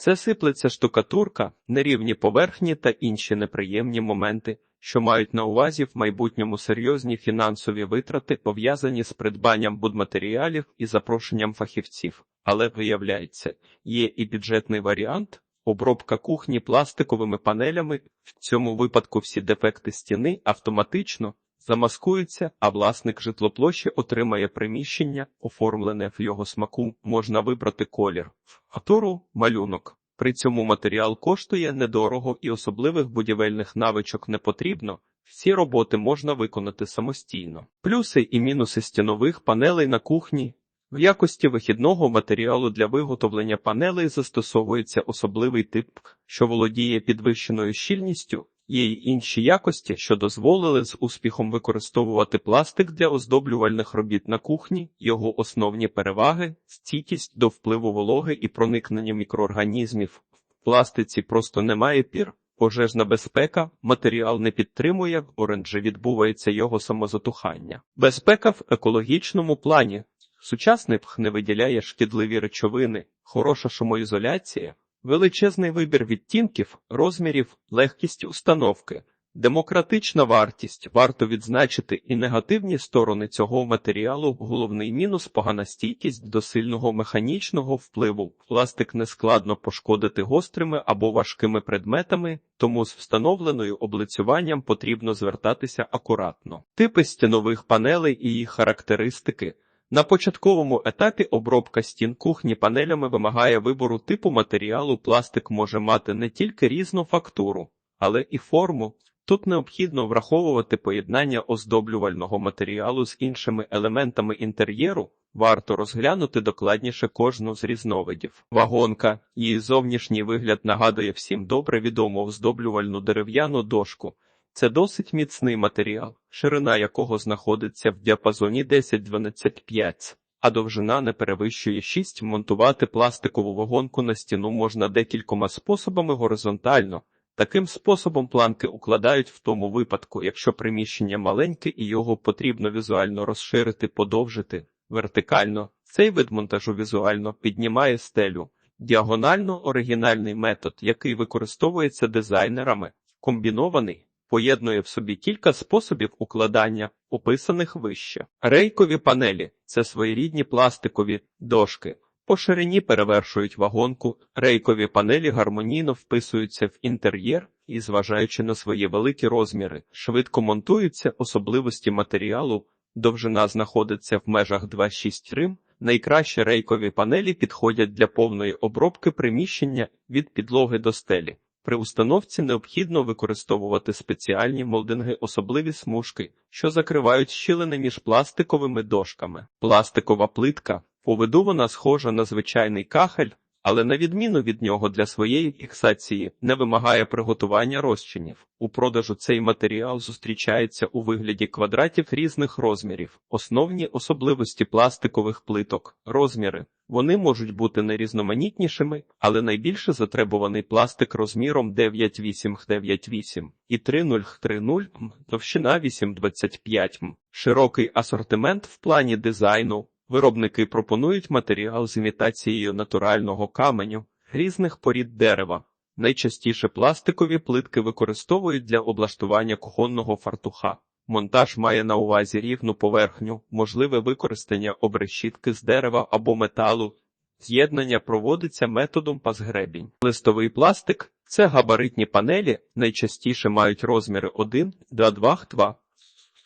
Це сиплеться штукатурка, нерівні поверхні та інші неприємні моменти, що мають на увазі в майбутньому серйозні фінансові витрати, пов'язані з придбанням будматеріалів і запрошенням фахівців. Але виявляється, є і бюджетний варіант. Обробка кухні пластиковими панелями, в цьому випадку всі дефекти стіни автоматично замаскуються, а власник житлоплощі отримає приміщення, оформлене в його смаку, можна вибрати колір, фактуру, малюнок. При цьому матеріал коштує недорого і особливих будівельних навичок не потрібно. Всі роботи можна виконати самостійно. Плюси і мінуси стінових панелей на кухні. В якості вихідного матеріалу для виготовлення панелей застосовується особливий тип, що володіє підвищеною щільністю. Є й інші якості, що дозволили з успіхом використовувати пластик для оздоблювальних робіт на кухні, його основні переваги, стійкість до впливу вологи і проникнення мікроорганізмів. В пластиці просто немає пір, пожежна безпека, матеріал не підтримує, оранже відбувається його самозатухання. Безпека в екологічному плані. Сучасний пх не виділяє шкідливі речовини, хороша шумоізоляція, величезний вибір відтінків, розмірів, легкість установки, демократична вартість. Варто відзначити і негативні сторони цього матеріалу. Головний мінус погана стійкість до сильного механічного впливу. Пластик нескладно пошкодити гострими або важкими предметами, тому з встановленою облицюванням потрібно звертатися акуратно. Типи стінових панелей і їх характеристики. На початковому етапі обробка стін кухні панелями вимагає вибору типу матеріалу. Пластик може мати не тільки різну фактуру, але і форму. Тут необхідно враховувати поєднання оздоблювального матеріалу з іншими елементами інтер'єру. Варто розглянути докладніше кожну з різновидів. Вагонка, її зовнішній вигляд нагадує всім добре відому оздоблювальну дерев'яну дошку. Це досить міцний матеріал, ширина якого знаходиться в діапазоні 10-12,5, а довжина не перевищує 6. Монтувати пластикову вагонку на стіну можна декількома способами горизонтально. Таким способом планки укладають в тому випадку, якщо приміщення маленьке і його потрібно візуально розширити, подовжити. Вертикально цей вид монтажу візуально піднімає стелю. Діагонально оригінальний метод, який використовується дизайнерами, комбінований поєднує в собі кілька способів укладання, описаних вище. Рейкові панелі це своєрідні пластикові дошки. По ширині перевершують вагонку, рейкові панелі гармонійно вписуються в інтер'єр і, зважаючи на свої великі розміри, швидко монтуються особливості матеріалу, довжина знаходиться в межах 2,6 рим. Найкраще рейкові панелі підходять для повної обробки приміщення від підлоги до стелі. При установці необхідно використовувати спеціальні молдинги, особливі смужки, що закривають щілини між пластиковими дошками. Пластикова плитка по вона схожа на звичайний кахель, але на відміну від нього для своєї фіксації не вимагає приготування розчинів. У продажу цей матеріал зустрічається у вигляді квадратів різних розмірів, основні особливості пластикових плиток, розміри. Вони можуть бути найрізноманітнішими, але найбільше затребуваний пластик розміром 9,8х98 і 3,0-3,0 м, товщина 8,25 м. Широкий асортимент в плані дизайну. Виробники пропонують матеріал з імітацією натурального каменю, різних порід дерева. Найчастіше пластикові плитки використовують для облаштування кухонного фартуха. Монтаж має на увазі рівну поверхню, можливе використання обрешітки з дерева або металу. З'єднання проводиться методом пазгребінь. Листовий пластик це габаритні панелі, найчастіше мають розміри 1, 2, 2, 2,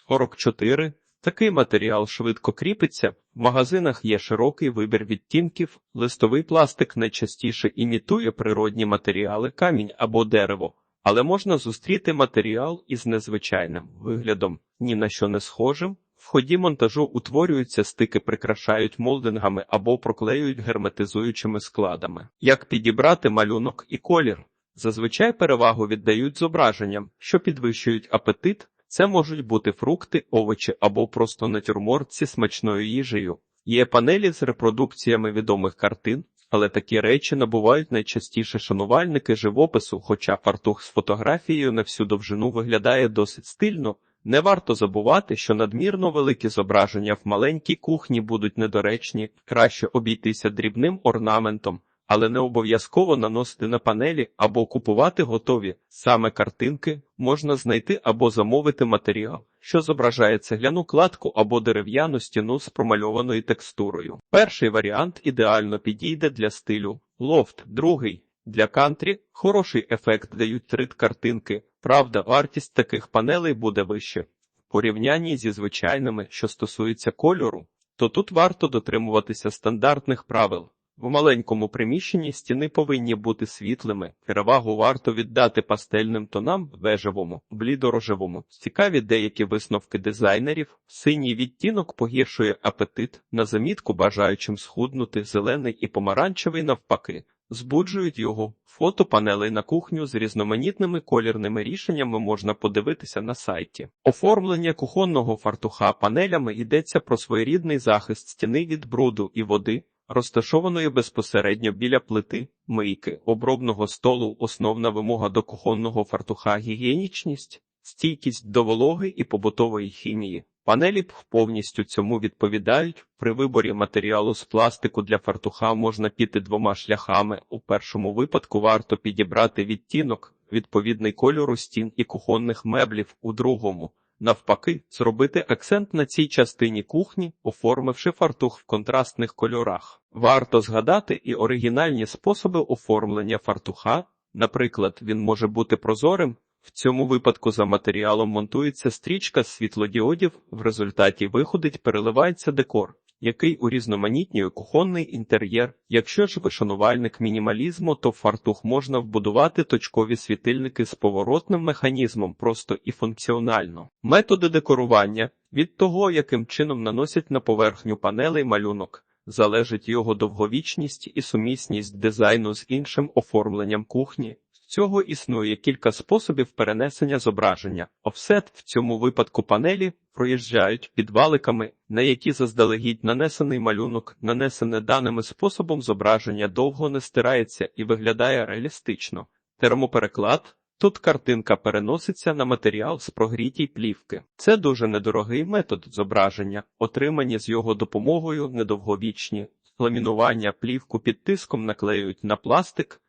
44. Такий матеріал швидко кріпиться. В магазинах є широкий вибір відтінків. Листовий пластик найчастіше імітує природні матеріали, камінь або дерево, але можна зустріти матеріал із незвичайним виглядом, ні на що не схожим. В ході монтажу утворюються стики, прикрашають молдингами або проклеюють герметизуючими складами. Як підібрати малюнок і колір? Зазвичай перевагу віддають зображенням, що підвищують апетит. Це можуть бути фрукти, овочі або просто натюрморт зі смачною їжею. Є панелі з репродукціями відомих картин, але такі речі набувають найчастіше шанувальники живопису, хоча фартух з фотографією на всю довжину виглядає досить стильно. Не варто забувати, що надмірно великі зображення в маленькій кухні будуть недоречні, краще обійтися дрібним орнаментом але не обов'язково наносити на панелі або купувати готові. Саме картинки можна знайти або замовити матеріал, що зображає цегляну кладку або дерев'яну стіну з промальованою текстурою. Перший варіант ідеально підійде для стилю лофт, другий для кантрі хороший ефект дають 3D-картинки. Правда, вартість таких панелей буде вище. В порівнянні зі звичайними, що стосується кольору, то тут варто дотримуватися стандартних правил. В маленькому приміщенні стіни повинні бути світлими. Перевагу варто віддати пастельним тонам вежевому, блідорожевому. Цікаві деякі висновки дизайнерів. Синій відтінок погіршує апетит, на замітку бажаючим схуднути, зелений і помаранчевий навпаки. Збуджують його. Фото панелей на кухню з різноманітними колірними рішеннями можна подивитися на сайті. Оформлення кухонного фартуха панелями йдеться про своєрідний захист стіни від бруду і води, розташованої безпосередньо біля плити, мийки, обробного столу, основна вимога до кухонного фартуха гігієнічність, стійкість до вологи і побутової хімії. Панелі повністю цьому відповідають. При виборі матеріалу з пластику для фартуха можна піти двома шляхами. У першому випадку варто підібрати відтінок, відповідний кольору стін і кухонних меблів, у другому. Навпаки, зробити акцент на цій частині кухні, оформивши фартух в контрастних кольорах. Варто згадати і оригінальні способи оформлення фартуха. Наприклад, він може бути прозорим. В цьому випадку за матеріалом монтується стрічка світлодіодів, в результаті виходить переливається декор, який урізноманітнює кухонний інтер'єр. Якщо ж ви шанувальник мінімалізму, то в фартух можна вбудувати точкові світильники з поворотним механізмом просто і функціонально. Методи декорування від того, яким чином наносять на поверхню панелей малюнок. Залежить його довговічність і сумісність дизайну з іншим оформленням кухні. Цього існує кілька способів перенесення зображення. Офсет в цьому випадку панелі проїжджають під валиками, на які заздалегідь нанесений малюнок, нанесене даними способом зображення довго не стирається і виглядає реалістично. Термопереклад Тут картинка переноситься на матеріал з прогрітій плівки. Це дуже недорогий метод зображення, отримані з його допомогою недовговічні. Ламінування плівку під тиском наклеюють на пластик.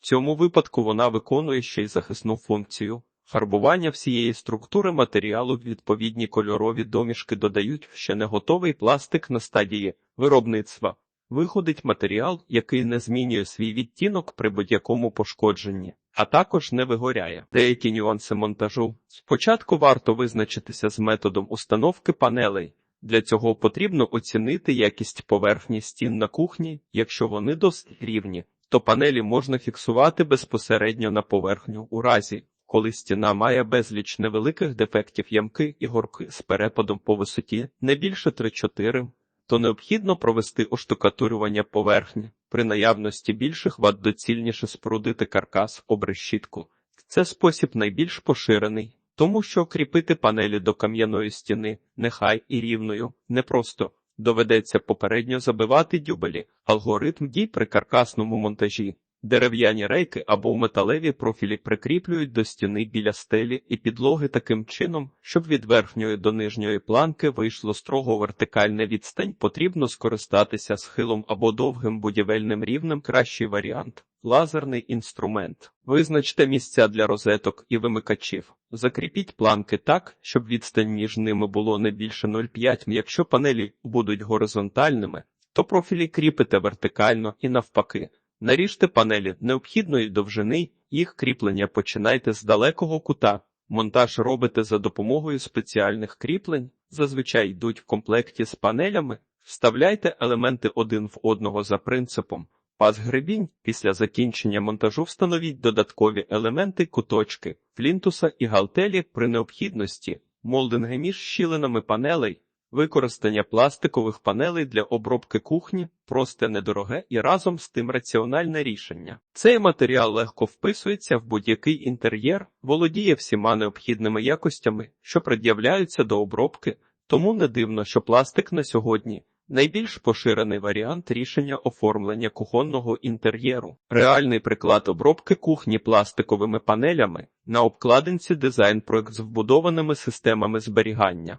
В цьому випадку вона виконує ще й захисну функцію. Фарбування всієї структури матеріалу відповідні кольорові домішки додають ще не готовий пластик на стадії виробництва. Виходить матеріал, який не змінює свій відтінок при будь-якому пошкодженні, а також не вигоряє. Деякі нюанси монтажу. Спочатку варто визначитися з методом установки панелей. Для цього потрібно оцінити якість поверхні стін на кухні, якщо вони досить рівні, то панелі можна фіксувати безпосередньо на поверхню у разі, коли стіна має безліч невеликих дефектів ямки і горки з перепадом по висоті не більше 3-4 то необхідно провести оштукатурювання поверхні. При наявності більших вад доцільніше спорудити каркас обрешітку. Це спосіб найбільш поширений, тому що кріпити панелі до кам'яної стіни, нехай і рівною, непросто. Доведеться попередньо забивати дюбелі, алгоритм дій при каркасному монтажі. Дерев'яні рейки або металеві профілі прикріплюють до стіни біля стелі і підлоги таким чином, щоб від верхньої до нижньої планки вийшло строго вертикальне відстань, потрібно скористатися схилом або довгим будівельним рівнем. Кращий варіант лазерний інструмент. Визначте місця для розеток і вимикачів. Закріпіть планки так, щоб відстань між ними було не більше 0,5 Якщо панелі будуть горизонтальними, то профілі кріпите вертикально і навпаки. Наріжте панелі необхідної довжини, їх кріплення починайте з далекого кута. Монтаж робите за допомогою спеціальних кріплень, зазвичай йдуть в комплекті з панелями, вставляйте елементи один в одного за принципом. Паз гребінь після закінчення монтажу встановіть додаткові елементи куточки, флінтуса і галтелі при необхідності, молдинги між щілинами панелей. Використання пластикових панелей для обробки кухні просте недороге і разом з тим раціональне рішення. Цей матеріал легко вписується в будь-який інтер'єр, володіє всіма необхідними якостями, що пред'являються до обробки, тому не дивно, що пластик на сьогодні найбільш поширений варіант рішення оформлення кухонного інтер'єру. Реальний приклад обробки кухні пластиковими панелями на обкладинці дизайн проект з вбудованими системами зберігання.